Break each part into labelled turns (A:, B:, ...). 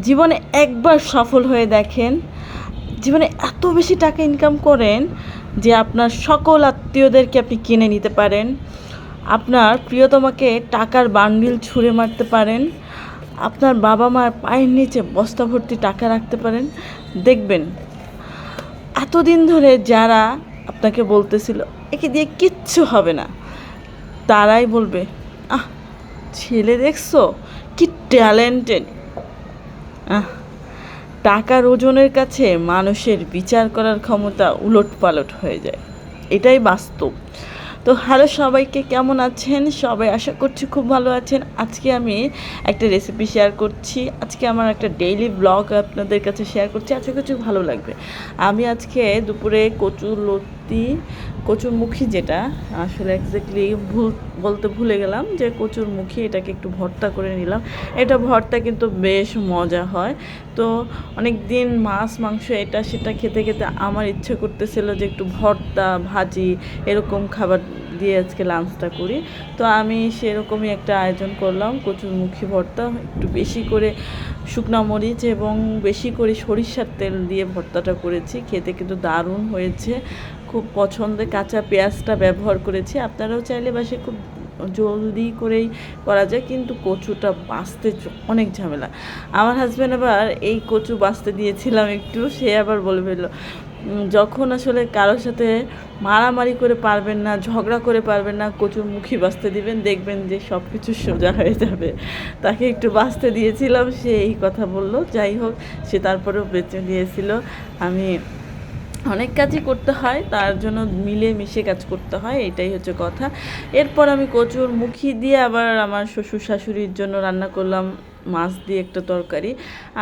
A: জীবনে একবার সফল হয়ে দেখেন, জীবনে এত বেশি টাকা ইনকাম করেন যে আপনার সকল আত্মীয়দেরকে আপনি কিনে নিতে পারেন, আপনার প্রিয়তমাকে টাকার বান্ডিল ছুঁড়ে মারতে পারেন, আপনার বাবা মার পায়ের নিচে বস্তা ভর্তি টাকা রাখতে পারেন। দেখবেন, এতদিন ধরে যারা আপনাকে বলতেছিল, একে দিয়ে কিচ্ছু হবে না। তারাই বলবে, আহ, ছেলে দেখছ, কি ট্যালেন্টেড টাকার ওজনের কাছে মানুষের বিচার করার ক্ষমতা উলট পালট হয়ে যায়। এটাই বাস্তব। তো হ্যালো সবাইকে, কেমন আছেন? সবাই আশা করছি খুব ভালো আছেন। আজকে আমি একটা রেসিপি শেয়ার করছি। আজকে আমার একটা ডেইলি ব্লগ আপনাদের কাছে শেয়ার করছি। আজকে কিছু ভালো লাগবে। আমি আজকে দুপুরে কচুর লতি, কচুর মুখী যেটা, আসলে এক্স্যাক্টলি ভুল, বলতে ভুলে গেলাম যে কচুর মুখী, এটাকে একটু ভর্তা করে নিলাম। এটা ভর্তা কিন্তু বেশ মজা হয়। তো অনেক দিন মাছ, মাংস, এটা, সেটা খেতে খেতে আমার ইচ্ছে করতেছিল যে একটু ভর্তা, ভাজি, এরকম খাবার দিয়ে আজকে লাঞ্চটা করি। তো আমি সেরকমই একটা আয়োজন করলাম, কচুরমুখী ভর্তা, একটু বেশি করে শুকনো মরিচ এবং বেশি করে সরিষার তেল দিয়ে ভর্তাটা করেছি। খেতে কিন্তু দারুণ হয়েছে। খুব পছন্দের কাঁচা পেঁয়াজটা ব্যবহার করেছি। আপনারাও চাইলে বাসে খুব জলদি করেই করা যায়, কিন্তু কচুটা বাঁচতে অনেক ঝামেলা। আমার হাজব্যান্ড আবার এই কচু বাঁচতে দিয়েছিলাম একটু, সে আবার বলে ফেলল যখন আসলে কারোর সাথে মারামারি করে পারবেন না, ঝগড়া করে পারবেন না, কচুর মুখী বাঁচতে দিবেন, দেখবেন যে সব কিছু সোজা হয়ে যাবে। তাকে একটু বাঁচতে দিয়েছিলাম, সে এই কথা বলল। যাই হোক, সে তারপরেও বেঁচে দিয়েছিল আমি অনেক কাজই করতে হয়, তার জন্য মিলে মিশে কাজ করতে হয়, এটাই হচ্ছে কথা। এরপর আমি কচুর মুখি দিয়ে আবার আমার শ্বশুর শাশুড়ির জন্য রান্না করলাম মাছ দিয়ে একটা তরকারি।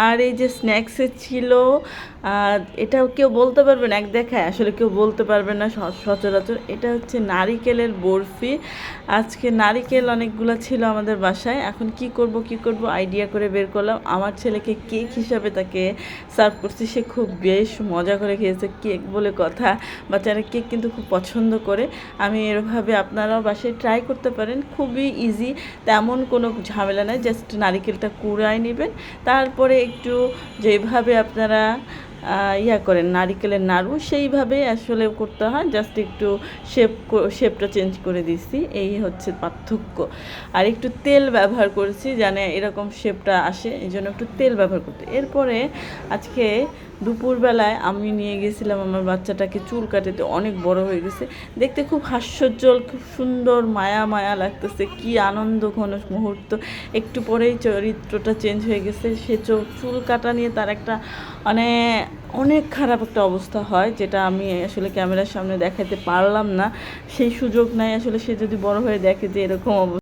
A: আর এই যে স্ন্যাক্সে ছিল এটাও কেউ বলতে পারবে না, এক দেখায়, আসলে কেউ বলতে পারবে না সচরাচর। এটা হচ্ছে নারিকেলের বরফি। আজকে নারিকেল অনেকগুলো ছিল আমাদের বাসায়, এখন কি করব কি করব আইডিয়া করে বের করলাম। আমার ছেলেকে কেক হিসাবে তাকে সার্ভ করছি, সে খুব বেশ মজা করে খেয়েছে কেক বলে কথা। বাচ্চারা কেক কিন্তু খুব পছন্দ করে। আমি এরভাবে আপনারাও বাসায় ট্রাই করতে পারেন, খুবই ইজি তেমন কোনো ঝামেলা নাই জাস্ট নারিকেলটা কুড়ায় নেবেন। তারপরে একটু যেভাবে আপনারা ইয়া করেন, নারিকেলের নাড়ু, সেইভাবে আসলে করতে হয়। জাস্ট একটু শেপ শেপটা চেঞ্জ করে দিছি এই হচ্ছে পার্থক্য। আর একটু তেল ব্যবহার করেছি জানে এরকম শেপটা আসে। এই জন্য একটু তেল ব্যবহার করতে। এরপরে আজকে দুপুরবেলায় আমি নিয়ে গেছিলাম আমার বাচ্চাটাকে চুল কাটাতে, অনেক বড় হয়ে গেছে। দেখতে খুব হাস্যজ্জ্বল, খুব সুন্দর, মায়া মায়া লাগতেছে, কি আনন্দ ঘন মুহূর্ত। একটু পরেই চরিত্রটা চেঞ্জ হয়ে গেছে। সে চুল কাটা নিয়ে তার একটা মানে অনেক খারাপ একটা অবস্থা হয়, যেটা আমি আসলে ক্যামেরার সামনে দেখাতে পারলাম না। সেই সুযোগ নাই আসলে সে যদি বড় হয়ে দেখে যে এরকম অবস্থা।